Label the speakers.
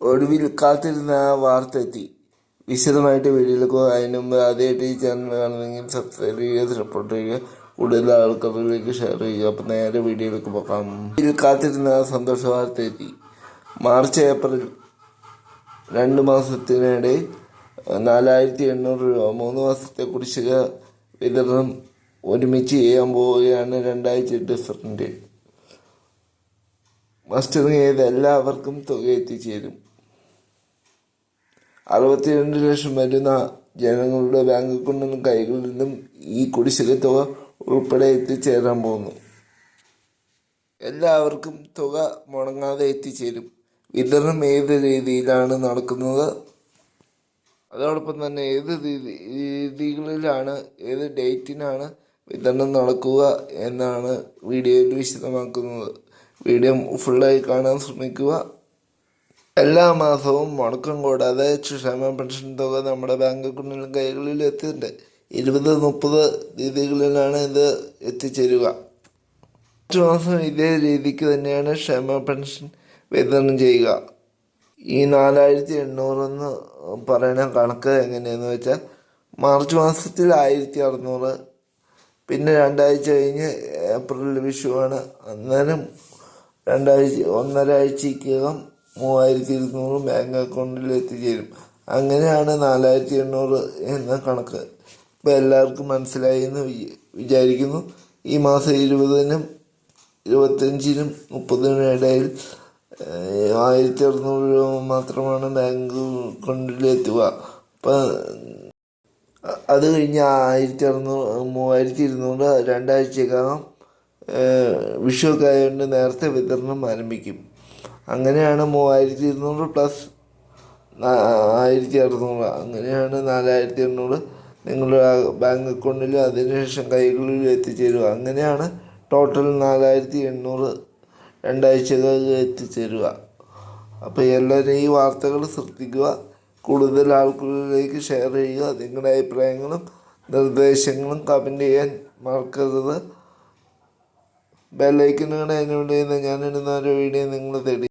Speaker 1: ഒടുവിൽ കാത്തിരുന്ന ആ വാർത്ത എത്തി. വിശദമായിട്ട് പോകും അതിന് മുമ്പ് ആദ്യമായിട്ട് ഈ ചാനൽ കാണുന്നെങ്കിൽ സബ്സ്ക്രൈബ് ചെയ്യുക സപ്പോർട്ട് ചെയ്യുക കൂടുതൽ ആൾക്കാരിലേക്ക് ഷെയർ ചെയ്യുക. അപ്പം നേരെ വീഡിയോയിലേക്ക് പോകാം. ഇതിൽ കാത്തിരുന്ന ആ സന്തോഷ വാർത്ത എത്തി. മാർച്ച് ഏപ്രിൽ രണ്ട് മാസത്തിനിടെ നാലായിരത്തി എണ്ണൂറ് രൂപ മൂന്ന് മാസത്തെ കുടിശ്ശിക വിതരണം ഒരുമിച്ച് ചെയ്യാൻ പോവുകയാണ് രണ്ടാഴ്ച ഡിഫറന്റ് മസ്റ്ററിങ് ചെയ്ത് എല്ലാവർക്കും തുക എത്തിച്ചേരും. അറുപത്തിരണ്ട് ലക്ഷം വരുന്ന ജനങ്ങളുടെ ബാങ്ക് അക്കൗണ്ടിൽ നിന്നും കൈകളിൽ നിന്നും ഈ കുടിശ്ശിക തുക ഉൾപ്പെടെ എത്തിച്ചേരാൻ പോകുന്നു. എല്ലാവർക്കും തുക മുടങ്ങാതെ എത്തിച്ചേരും. വിതരണം ഏത് രീതിയിലാണ് നടക്കുന്നത്? അതോടൊപ്പം തന്നെ ഏത് രീതി രീതികളിലാണ് ഏത് ഡേറ്റിനാണ് വിതരണം നടക്കുക എന്നാണ് വീഡിയോയിൽ വിശദമാക്കുന്നത്. വീഡിയോ ഫുള്ളായി കാണാൻ ശ്രമിക്കുക. എല്ലാ മാസവും മുടക്കം കൂടാതെ ക്ഷേമ പെൻഷൻ തുക നമ്മുടെ ബാങ്ക് അക്കൗണ്ടിലും കൈകളിലും എത്തിയിട്ടുണ്ട്. ഇരുപത് മുപ്പത് രീതികളിലാണ് ഇത് എത്തിച്ചേരുക. മാർച്ച് മാസം ഇതേ രീതിക്ക് തന്നെയാണ് ക്ഷേമ പെൻഷൻ വിതരണം ചെയ്യുക. ഈ നാലായിരത്തി എണ്ണൂറെന്ന് പറയുന്ന കണക്ക് എങ്ങനെയെന്ന് വെച്ചാൽ മാർച്ച് മാസത്തിൽ ആയിരത്തി അറുന്നൂറ് പിന്നെ രണ്ടാഴ്ച കഴിഞ്ഞ് ഏപ്രിൽ വിഷുവാണ്. അന്നേരം രണ്ടാഴ്ച ഒന്നര ആഴ്ചക്കകം മൂവായിരത്തി ഇരുന്നൂറ് ബാങ്ക് അക്കൗണ്ടിൽ എത്തിച്ചേരും. അങ്ങനെയാണ് നാലായിരത്തി എണ്ണൂറ് എന്ന കണക്ക്. ഇപ്പം എല്ലാവർക്കും മനസ്സിലായി എന്ന് വിചാരിക്കുന്നു. ഈ മാസം ഇരുപതിനും ഇരുപത്തഞ്ചിനും മുപ്പതിനും ഇടയിൽ ആയിരത്തി അറുന്നൂറ് രൂപ മാത്രമാണ് ബാങ്ക് അക്കൗണ്ടിൽ എത്തുക. അപ്പം അത് കഴിഞ്ഞ് ആയിരത്തി അറുന്നൂറ് മൂവായിരത്തി ഇരുന്നൂറ് രണ്ടാഴ്ചക്കകം വിഷുവൊക്കെ ആയതുകൊണ്ട് നേരത്തെ വിതരണം ആരംഭിക്കും. അങ്ങനെയാണ് മൂവായിരത്തി ഇരുന്നൂറ് പ്ലസ് ആയിരത്തി അറുന്നൂറ് അങ്ങനെയാണ് നാലായിരത്തി എണ്ണൂറ് നിങ്ങളുടെ ബാങ്ക് അക്കൗണ്ടിലും അതിനുശേഷം കൈകളിലും എത്തിച്ചേരുക. അങ്ങനെയാണ് ടോട്ടൽ നാലായിരത്തി എണ്ണൂറ് രണ്ടാഴ്ചകൾക്ക് എത്തിച്ചേരുക. അപ്പോൾ എല്ലാവരും ഈ വാർത്തകൾ ശ്രദ്ധിക്കുക. കൂടുതൽ ആൾക്കാരിലേക്ക് ഷെയർ ചെയ്യുക. നിങ്ങളുടെ അഭിപ്രായങ്ങളും നിർദ്ദേശങ്ങളും കമന്റ് ചെയ്യാൻ മറക്കരുത്. ബെല്ലൈക്കനുകൾ അതിനുവേണ്ടി ഞാൻ ഇടുന്ന ഒരു വീഡിയോ നിങ്ങൾ തേടി